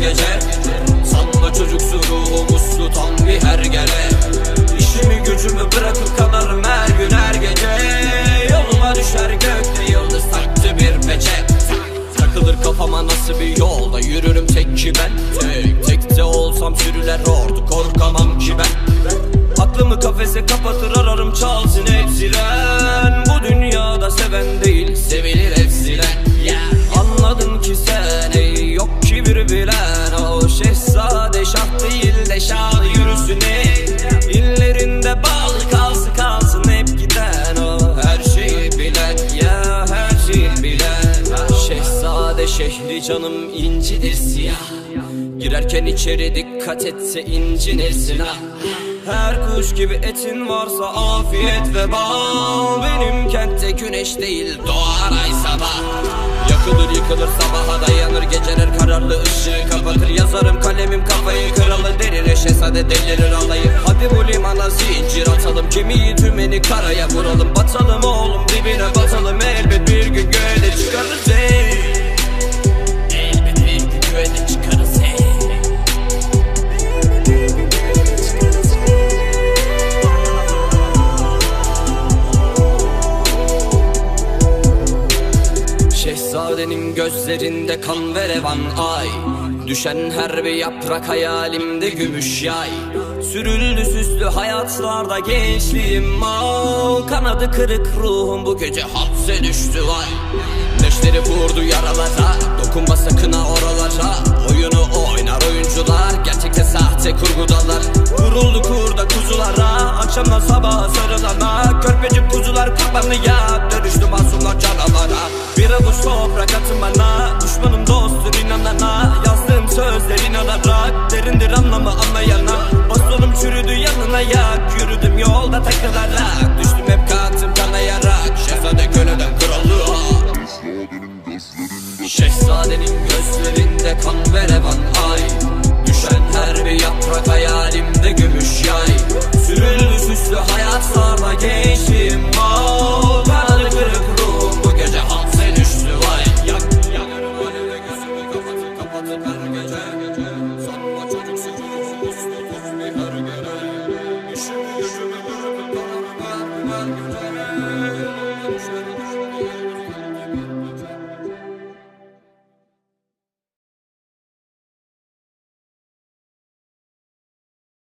gece. Sanma çocuksu ruhum uslu tam bir hergele. İşimi gücümü bırakıp kanarım her gün her gece. Yoluma düşer gökte yıldız taktı bir peçe Takılır kafama nasıl bir yolda yürürüm tek ki ben. Tek tek de olsam sürüler ordu korkamam ki ben. Aklımı kafese kapatır ararım çalsın hep Şehri canım incidir siyah. Girerken içeri dikkat etse incinirsin ha Her kuş gibi etin varsa afiyet ve bal. Benim kentte güneş değil doğar ay sabah. Yakılır yıkılır sabaha dayanır. Geceler kararlı ışığı kapatır. Yazarım kalemim kafayı kralı derine şehzade delirir alayı Hadi bu limana zincir atalım. Gemiyi tümeni karaya vuralım. Batalım Şehzadenin gözlerinde kan ve revan ay. Düşen her bir yaprak hayalimde gümüş yay. Sürüldü süslü hayatlarda gençliğim mal Kanadı kırık ruhum bu gece hapse düştü vay Neşteri vurdu yaralara Dokunma sakın ha oralara. Oyunu oynar oyuncular Gerçekte sahte kurgudalar. Vuruldu kurda kuzulara Akşamdan sabaha sarılana. Körpecik kuzular kurbanı ya yak Yürüdüm yolda takılarak Düştüm hep kanatım kanayarak Şehzade gönülden kralı. Şehzadenin gözlerinde kan ve revan ay Düşen her bir yaprak hayalimde gümüş yay. Sürüldü süslü hayatlarla gençliğim. Mal Kanadı kırık ruhum. Bu gece hapse düştü vay. Yak, yanarım alevle gözümü kapatıp kapatıp her gece. Sanma çocuk